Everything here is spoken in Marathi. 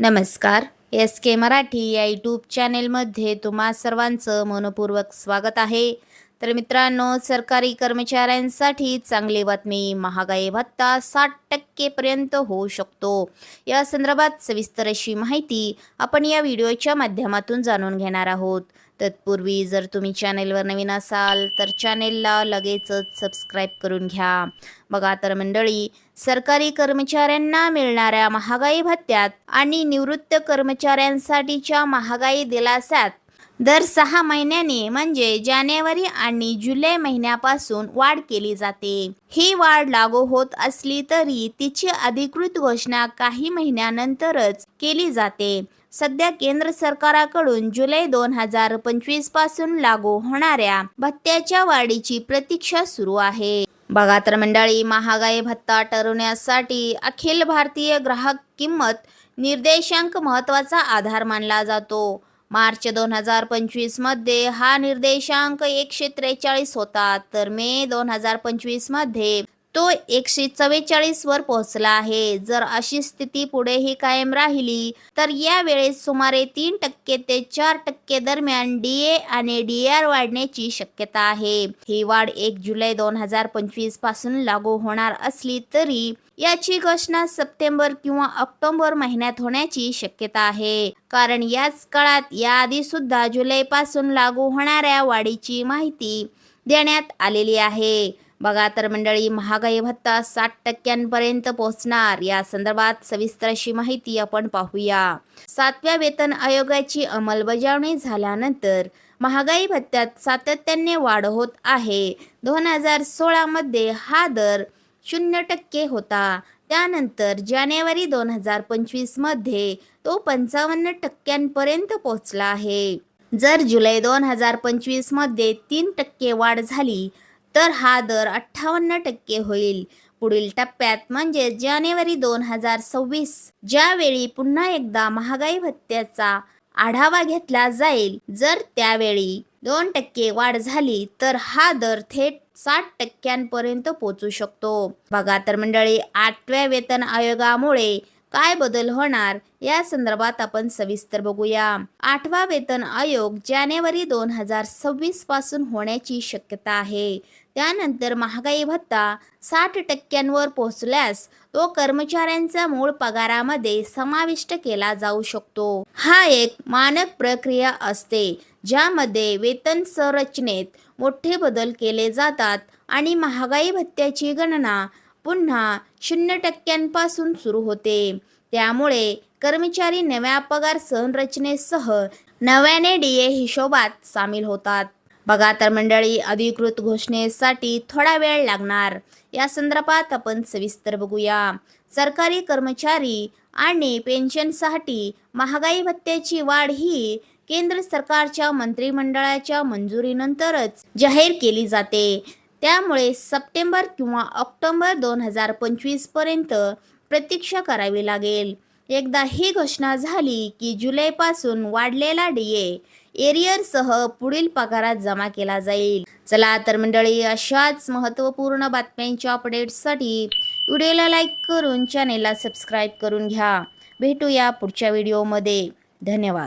नमस्कार. एस के मराठी या यूट्यूब चॅनेलमध्ये तुम्हा सर्वांचं मनपूर्वक स्वागत आहे. तर मित्रांनो सरकारी कर्मचाऱ्यांसाठी चांगली बातमी महागाई भत्ता साठ टक्केपर्यंत होऊ शकतो. या संदर्भात सविस्तर अशी माहिती आपण या व्हिडिओच्या माध्यमातून जाणून घेणार आहोत. तत्पूर्वी जर तुम्ही चॅनेलवर नवीन असाल तर चॅनेलला लगेचच सबस्क्राईब करून घ्या. बघा तर मंडळी सरकारी कर्मचाऱ्यांना मिळणाऱ्या महागाई भत्त्यात आणि निवृत्त कर्मचाऱ्यांसाठीच्या महागाई दिलासात दर सहा महिन्याने म्हणजे जानेवारी आणि जुलै महिन्यापासून वाढ केली जाते. ही वाढ लागू होत असली तरी तिची अधिकृत घोषणा काही महिन्यानंतरच केली जाते. सध्या केंद्र सरकाराकडून जुलै दोन हजार पंचवीसपासून लागू होणाऱ्या भत्त्याच्या वाढीची प्रतीक्षा सुरू आहे. बघा तर मंडळी महागाई भत्ता ठरवण्यासाठी अखिल भारतीय ग्राहक किंमत निर्देशांक महत्त्वाचा आधार मानला जातो. मार्च दोन हजार पंचवीसमध्ये हा निर्देशांक एकशे त्रेचाळीस होता तर मे दोन हजार पंचवीसमध्ये तो एकशे चव्वेचाळीस वर पोहोचला आहे. जर अशी स्थिती पुढेही कायम राहिली तर या वेळेस सुमारे तीन टक्के ते चार टक्के दरम्यान डीए आणि डीआर वाढण्याची शक्यता आहे. ही वाढ एक जुलै दोन हजार पंचवीसपासून लागू होणार असली तरी याची घोषणा सप्टेंबर किंवा ऑक्टोबर महिन्यात होण्याची शक्यता आहे. कारण याच काळात याआधी सुद्धा जुलै पासून लागू होणाऱ्या वाढीची माहिती देण्यात आलेली आहे. बघा तर मंडळी महागाई भत्ता साठ टक्क्यांपर्यंत पोहोचणार. या संदर्भात सविस्तर अशी माहिती आपण पाहूया. सातव्या वेतन आयोगाची अंमलबजावणी झाल्यानंतर महागाई भत्त्यात सातत्याने वाढ होत आहे. दोन हजार सोळामध्ये हा दर शून्य टक्के होता. त्यानंतर जानेवारी दोन हजार पंचवीसमध्ये तो पंचावन्न टक्क्यांपर्यंत पोहोचला आहे. जर जुलै दोन हजार पंचवीसमध्ये तीन टक्के वाढ झाली तर हा दर अठ्ठावन्न टक्के होईल. पुढील टप्प्यात म्हणजे जानेवारी दोन हजार सव्वीस. ज्यावेळी पुन्हा एकदा महागाई भत्त्याचा आढावा घेतला जाईल जर त्यावेळी दोन टक्के वाढ झाली तर हा दर थेट साठ टक्क्यांपर्यंत पोहोचू शकतो. बघा तर मंडळी आठव्या वेतन आयोगामुळे काय बदल होणार? या संदर्भात आपण सविस्तर बघूया. आठवा वेतन आयोग जानेवारी दोन हजार सव्वीसपासून होण्याची शक्यता आहे. त्यानंतर महागाई भत्ता साठ टक्क्यांवर पोहोचल्यास तो कर्मचाऱ्यांच्या मूळ पगारामध्ये समाविष्ट केला जाऊ शकतो. हा एक मानक प्रक्रिया असते ज्यामध्ये वेतन संरचनेत मोठे बदल केले जातात आणि महागाई भत्त्याची गणना पुन्हा शून्य टक्क्यांपासून सुरू होते. त्यामुळे कर्मचारी नव्या पगार संरचनेसह नव्याने डीए हिशोबात सामील होतात. बघा तर मंडळी अधिकृत घोषणेसाठी थोडा वेळ लागणार. या संदर्भात आपण सविस्तर बघूया. सरकारी कर्मचारी आणि पेन्शनसाठी महागाई भत्त्याची वाढ ही केंद्र सरकारच्या मंत्रिमंडळाच्या मंजुरीनंतरच जाहीर केली जाते. त्यामुळे सप्टेंबर किंवा ऑक्टोबर दोन हजार पंचवीसपर्यंत प्रतीक्षा करावी लागेल. एकदा ही घोषणा झाली की जुलैपासून वाढलेला डीए एरियरसह पुढील पगारात जमा केला जाईल. चला तर मंडळी अशाच महत्त्वपूर्ण बातम्यांच्या अपडेट्ससाठी व्हिडिओला लाईक करून चॅनेलला सबस्क्राईब करून घ्या. भेटूया पुढच्या व्हिडिओमध्ये. धन्यवाद.